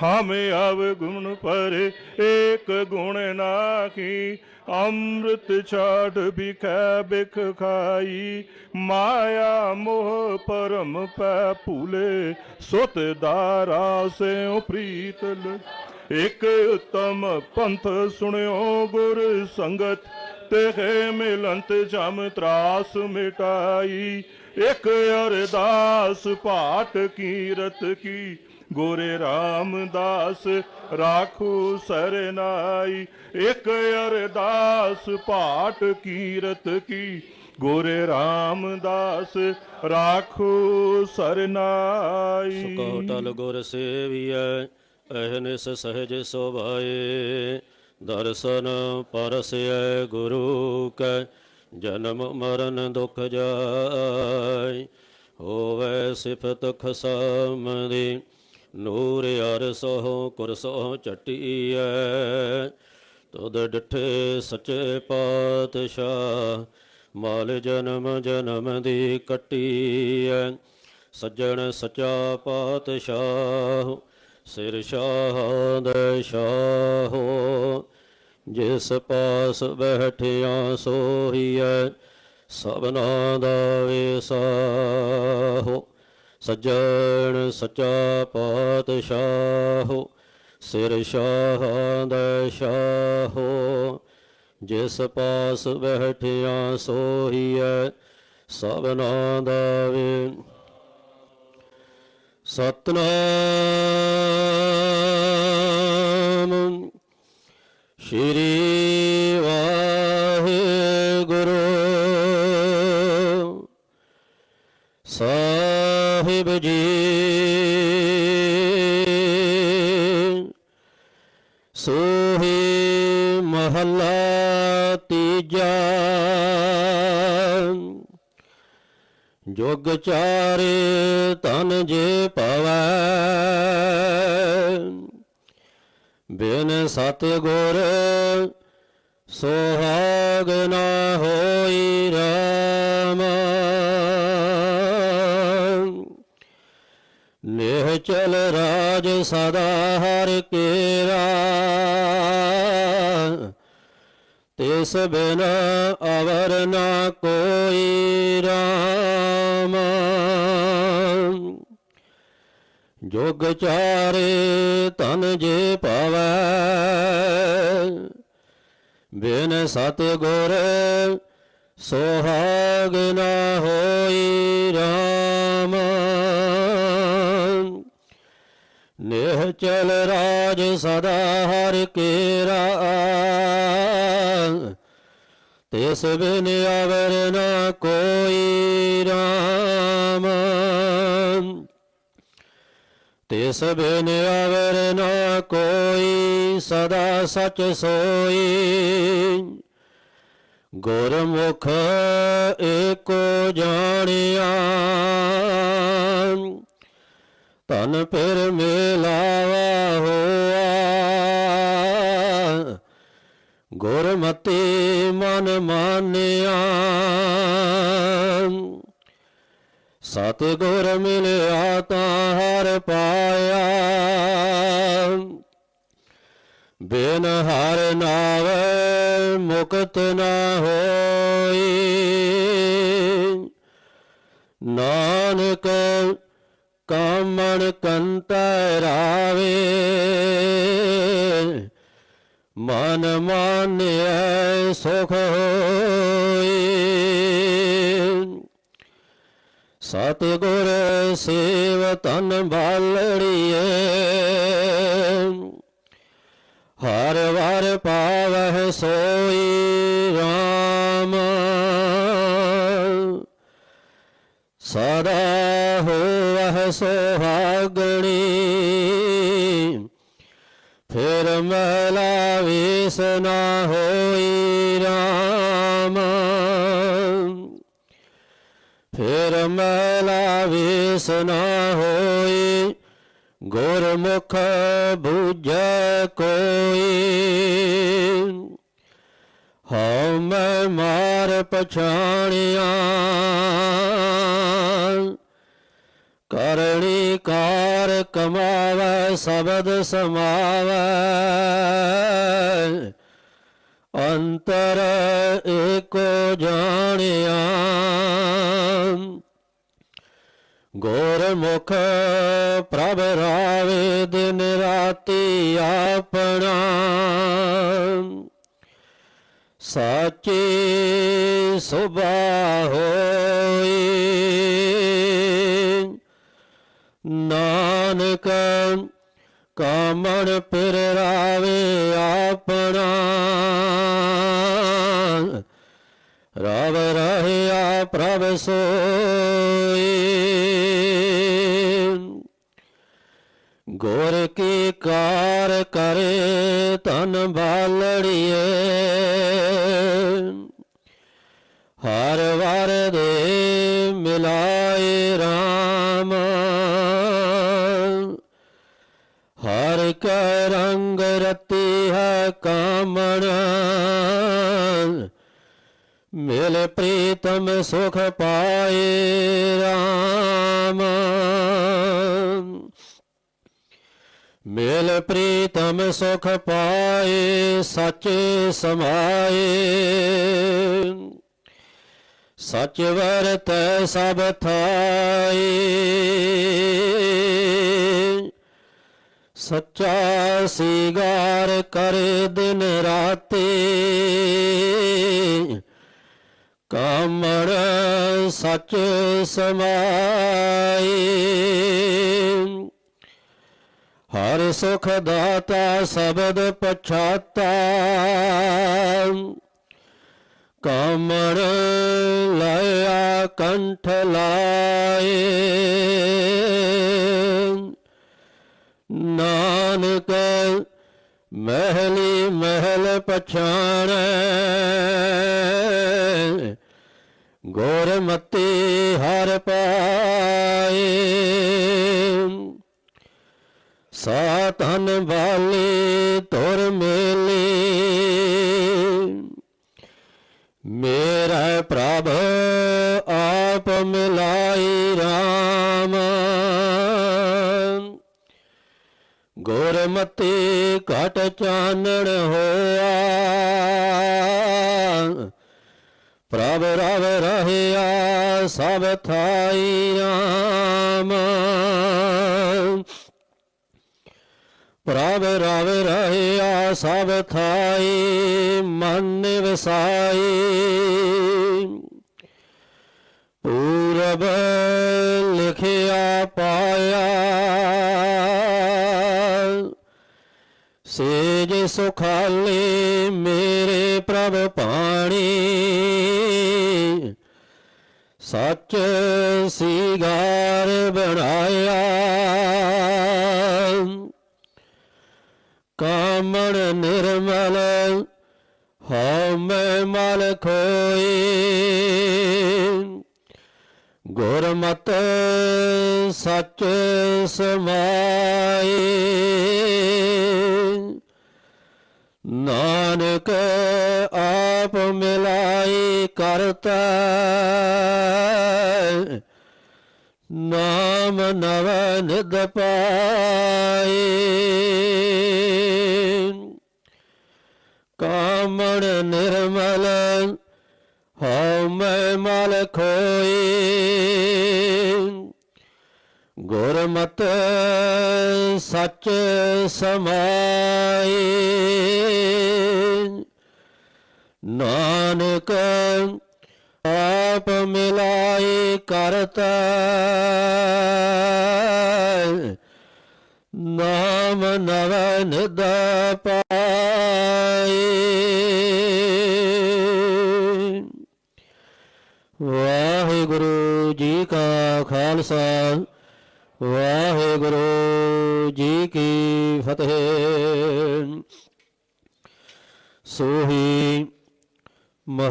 हमें अवगुण पर, एक गुण नाखी अमृत छाट बिख बिख खाई। माया मोह परम पैपुले सुत दारा से प्रीत एक उत्तम पंथ सुनो गुर संगत, तेहे मिलंत जम त्रास मिटाई। एक अरदास पाठ कीरत की ਗੋਰੇ ਰਾਮਦਾਸ ਰਾਖੂ ਸਰਨਾਈ, ਇਕ ਅਰਦਾਸ ਪਾਟ ਕੀਰਤ ਕੀ। ਗੋਰੇ ਰਾਮਦਾਸ ਰਾਖੂ ਸਰਨਾਈ। ਸਕੋ ਟਲ ਗੁਰ ਸੇਵੀਐ ਅਹਨਿਸ ਸਹਜ ਸੋਭਾਏ। ਦਰਸ਼ਨ ਪਰਸੈ ਗੁਰੂ ਕੈ, ਜਨਮ ਮਰਨ ਦੁਖ ਜਾਇ ਹੋਵੇ ਸਿਫਤ ਖਸਮ ਦੀ ਨੂਰ ਅਰਸੋ ਕੁਰਸੋ ਚਟੀਐ ਤੁਧ ਡਿਠੇ ਸੱਚੇ ਪਾਤਸ਼ਾਹ, ਮਾਲ ਜਨਮ ਜਨਮ ਦੀ ਕੱਟੀਐ। ਸੱਜਣ ਸਚਾ ਪਾਤਸ਼ਾਹ, ਸਿਰ ਸ਼ਾਹ ਦੇ ਸ਼ਾਹੋ। ਜਿਸ ਪਾਸ ਬੈਠਿਆ ਸੋਹੀਐ, ਸਭਨਾ ਦਾ ਵੇਸਾਹੋ ਸੱਜਣ ਸਚਾ ਪਾਤਸ਼ਾਹੋ, ਸਿਰ ਸ਼ਾਹ ਦਾ ਸ਼ਾਹੋ। ਜਿਸ ਪਾਸ ਬੈਠਿਆ ਸੋਹੀਐ, ਸਭਨਾ ਦਾ ਵੇ ਸਤਨਾਮ। ਸ਼੍ਰੀ ਵਾਹਿਗੁਰੂ। ਸਾਹਿਬ ਜੀ। ਸੋਹੀ ਮਹੱਲਾ ਤੀਜਾ। ਜੁਗ ਚਾਰੇ ਤਨ ਜੇ ਪਵੈ। ਬਿਨ ਸਤ ਗੁਰ ਸੁਹਾਗ ਨਾ ਹੋਈ ਸਦਾ ਹਰ ਕੇਰਾ। ਤਿਸ ਬਿਨ ਅਵਰ ਨਾ ਕੋਈ ਰਾਮ। ਜੋਗ ਚਾਰੇ ਤਨ ਜੇ ਪਾਵੈ ਬਿਨ ਸਤ ਗੁਰ ਸੋਹਾਗ ਨਾ ਹੋਈ ਰਾਮ। ਨਿਹਚਲ ਰਾਜ ਸਦਾ ਹਰ ਕੇਰਾ। ਤਿਸ ਬਿਨ ਅਵਰ ਨਾ ਕੋਈ ਰਾਮ। ਤਿਸ ਬਿਨ ਅਵਰ ਨਾ ਕੋਈ ਸਦਾ ਸਚ ਸੋਈ। ਗੁਰਮੁਖ ਏਕੋ ਜਾਣਿਆ। ਤਨ ਫਿਰ ਮਿਲਾਵਾ ਹੋਆ। ਗੁਰਮਤਿ ਮਨ ਮਾਨਿਆ। ਸਤ ਗੁਰ ਮਿਲਿਆ ਤਾਂ ਹਰ ਪਾਇਆ। ਬਿਨ ਹਰ ਨਾਵੇ ਮੁਕਤ ਨਾ ਹੋਈ। ਨਾਨਕ ਕਾਮਣ ਕੰਤੈ ਰਾਵੇ ਮਨ ਮਾਨਿਐ ਸੁਖ ਹੋਈ। ਸਤ ਗੁਰ ਸੇਵ ਤਨ ਬਾਲੜੀਏ ਹਰ ਵਾਰ ਪਾਵਹਿ ਸੋਈ RAM ਸਦਾ ਹੋ ਸੁਹਾਗਣੀ। ਫਿਰ ਮਹਿਲਾ ਵੇਸਨਾ ਹੋਈ ਰਾਮ। ਫਿਰ ਮਹਿਲਾ ਵੇਸਨਾ ਹੋਈ, ਗੁਰਮੁਖ ਬੂਝੈ ਕੋਈ। ਹਉ ਮੈਂ ਮਾਰ ਪਛਾਣਿਆ। ਕਰਣੀ ਕਾਰ ਕਮਾਵੈ, ਸ਼ਬਦ ਸਮਾਵੈ। ਅੰਤਰ ਏਕੋ ਜਾਣਿਆ। ਗੁਰਮੁਖ ਪ੍ਰਭ ਰਾਵੇ, ਦਿਨ ਰਾਤੀ ਆਪਣਾ। ਸਾਚੇ ਸੁਭਾ ਹੋਈ। ਨਾਨਕ, ਕਾਮਣ ਫਿਰ ਰਾਵੇ ਆਪਣਾ। ਰਾਵ ਰਹਿਆ ਪ੍ਰਭ ਸੋਈ। ਗੋਰ ਕੀ ਕਾਰ ਕਰੇ ਤਨ ਬਾਲੜੀਏ। ਹਰ ਵਾਰ ਦੇ ਮਿਲਾਏ ਰਾ ਕੈ ਰੰਗ ਰਤੀ ਹੈ ਕਾਮਣ। ਮਿਲ ਪ੍ਰੀਤਮ ਸੁਖ ਪਾਏ RAM ਮਿਲ ਪ੍ਰੀਤਮ ਸੁਖ ਪਾਏ, ਸੱਚੇ ਸਮਾਏ। ਸਚ ਵਰਤੈ ਸਭ ਥਾਏ। ਸੱਚਾ ਸੀਗਾਰ ਕਰੇ ਦਿਨ ਰਾਤੀ। ਕਾਮੜ ਸੱਚ ਸਮਾਈ ਹਰ ਸੁਖ ਦਾਤਾ ਸ਼ਬਦ ਪਛਾਤਾ। ਕਾਮੜ ਲਾਇਆ ਕੰਠ ਲਾਏ। ਨਾਨਕ ਮਹਿਲੀ ਮਹਿਲ ਪਛਾਣੈ। ਗੁਰਮਤਿ ਹਰ ਪਾਏ। ਸਾਤਨ ਵਾਲੇ ਘਟ ਚਾਨਣ ਹੋਆ ਪ੍ਰਭ ਰਵ ਰਹਿਆ, ਸਭ ਥਾਈ RAM ਪ੍ਰਭ ਰਵ ਰਹਿਆ, ਸਭ ਥਾਈ ਮਨ ਵਸਾਈ ਪੂਰਬ ਲਿਖਿਆ ਪਾਇਆ ਸੁਖਾਲੇ ਮੇਰੇ ਪ੍ਰਭ ਪਾਣੀ। ਸੱਚ ਸ਼ਿਗਾਰ ਬਣਾਇਆ। ਕਾਮਣ ਨਿਰਮਲ ਹਉ ਮੈਂ ਮਲ ਖੋਈ ਗੁਰਮਤ ਸੱਚ ਸਮਾਈ ਨਾਨਕ ਆਪ ਮਿਲਾਈ ਕਰਤਾ। ਨਾਮ ਨਵ ਨਿਦ ਪਾਈ ਕਾਮਣ ਨਿਰਮਲ ਹਉ ਮੈਂ ਮਲ ਖੋਈ ਗੁਰਮਤਿ ਸੱਚ ਸਮਾਈ ਨਾਨਕ ਆਪ ਮਿਲਾਈ ਕਰਤਾ। ਨਾਮ ਨਵ ਨਿਦ ਪਾਈ ਵਾਹਿਗੁਰੂ ਜੀ ਕਾ ਖਾਲਸਾ, ਵਾਹਿਗੁਰੂ ਜੀ ਕੀ ਫਤਿਹ ਸੋਹੀ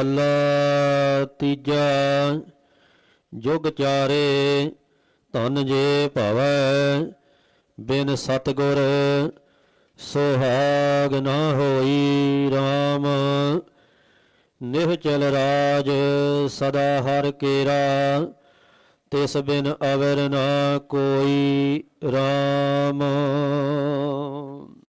ਮਹੱਲਾ ਤੀਜਾ ਜੁਗ ਚਾਰੇ ਧਨ ਜੇ ਭਵੈ, ਬਿਨ ਸਤਗੁਰ ਸੁਹਾਗ ਨਾ ਹੋਈ RAM ਨਿਹਚਲ ਰਾਜ ਸਦਾ ਹਰ ਕੇਰਾ, ਤਿਸ ਬਿਨ ਅਵਰ ਨਾ ਕੋਈ RAM